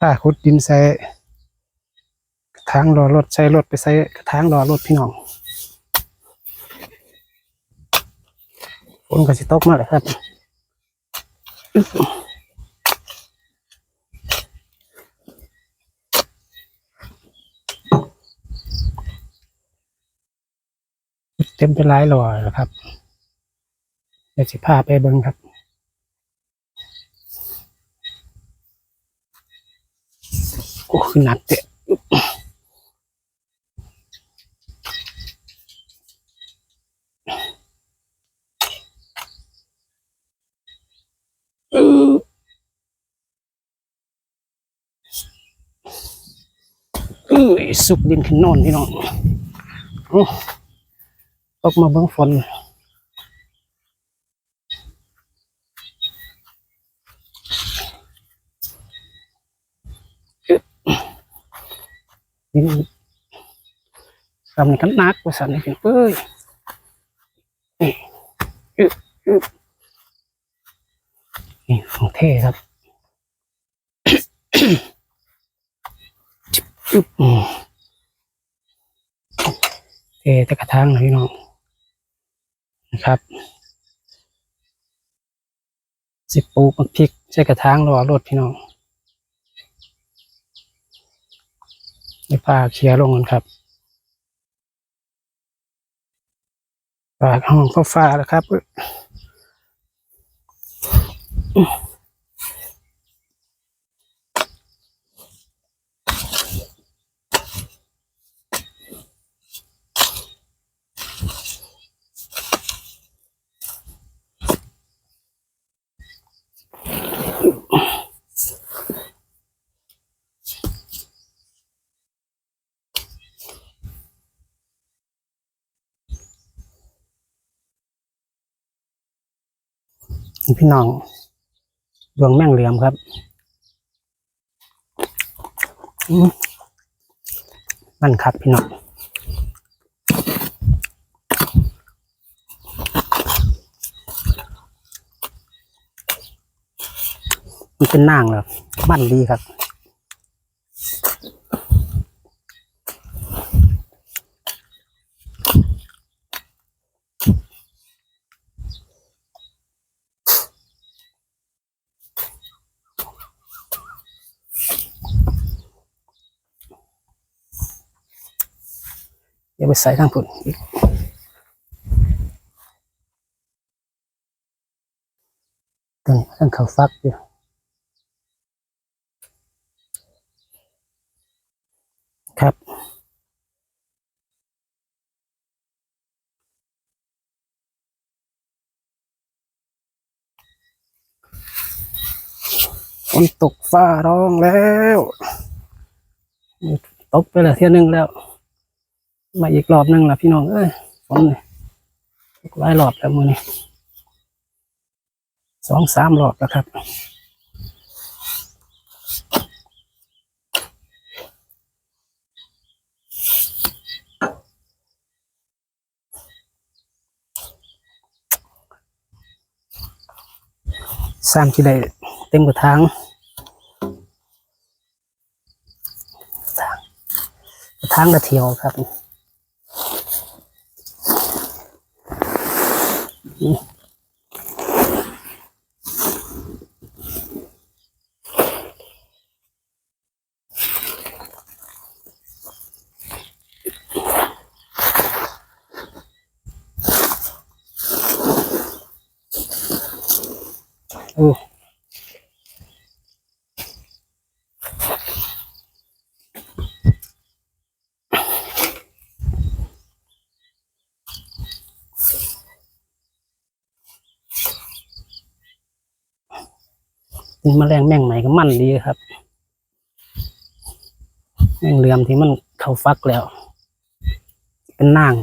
ถ้าขุดดินใส่กระถางรอรถใส่รถไปใส่กระถางรอรถพี่น้องฝนก็สิตกมาเลยครับเต็มไปหลายหล่อแล้วครับเดี๋ยวสิพาไปเบิ่งครับ โอ้คือหนักเตะเออเอ้ยสุกดินขึ้นนอนพี่น้องโอ้ตกมาเบิ่งฝนดิน ทำกันนักว่าสันนี่เอ้ยนี่อึบอึบนี่ของเท่ครับอึ๊บอืมเทตะกระทางหน่อยพี่น้องนะครับสิปลูกมักพริกใส่กระถางรอรถพี่น้อง นี่ปลาเคลียร์ลงกันครับปากห้องก็ฟ้าแล้วครับ พี่น้องดวงแม่งเหลี่ยมครับอืมมันคักพี่น้องมันเป็นนางเหรอมันดีครับ เดี๋ยวไปใส่ข้างผุนอีกตัวนี้ข้างเขาฟักอยู่ครับฝนตกฟ้าร้องแล้ว ตกไปแล้วเที่ยหนึงแล้ว มาอีกรอบหนึงละพี่น้องเอ้ยฝนนี่ตกหลายรอบแล้วมือนี้สองสามรอบแล้วครับสามที่ได้เต็มกระถางกระถางละเทียวครับ โอ้ เป็นแมลงแมงไหมก็มั่นดีครับ แมงเหลือมที่มันเขาฟักแล้ว เป็นนาง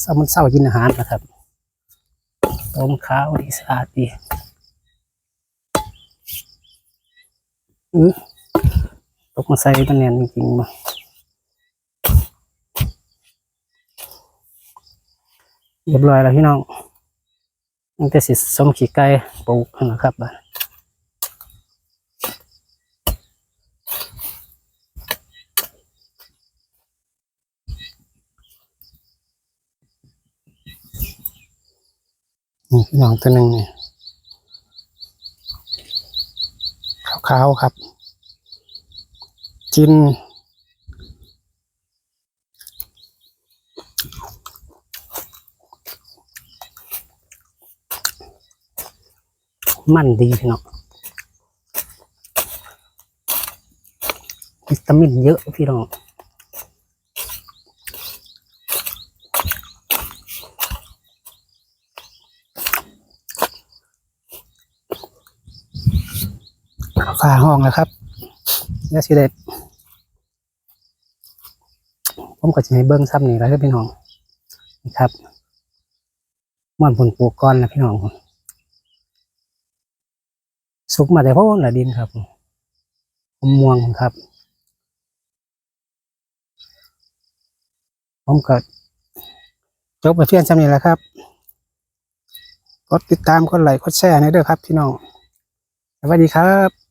เศร้ามันเศร้ากินอาหารนะครับต้มข้าวดีสะอาดดีอือตกมาใส่ตะเนียนจริงๆมาเรียบร้อยแล้วพี่น้อง มันก็สิสมขี้ไก่ปลูกนะครับบ้านลองตัวหนึ่งนี่ขาวๆครับจิน มันดีพี่น้องวิตามินเยอะพี่น้องฝ่าห้องแล้วครับยาสิเด็ดผมก็จะให้เบิ้งซ้ำนี่แล้วพี่น้องนี่ครับม่อนผลปลูกก้อนนะพี่น้อง สุกมาแต่พ่อหละดินครับผมม่วงครับ ผมก็จบไปเพียงจำนี้แหล้วครับ กดติดตามกดไลค์กดแชร์ในเด้อครับพี่น้องสวัสดีครับ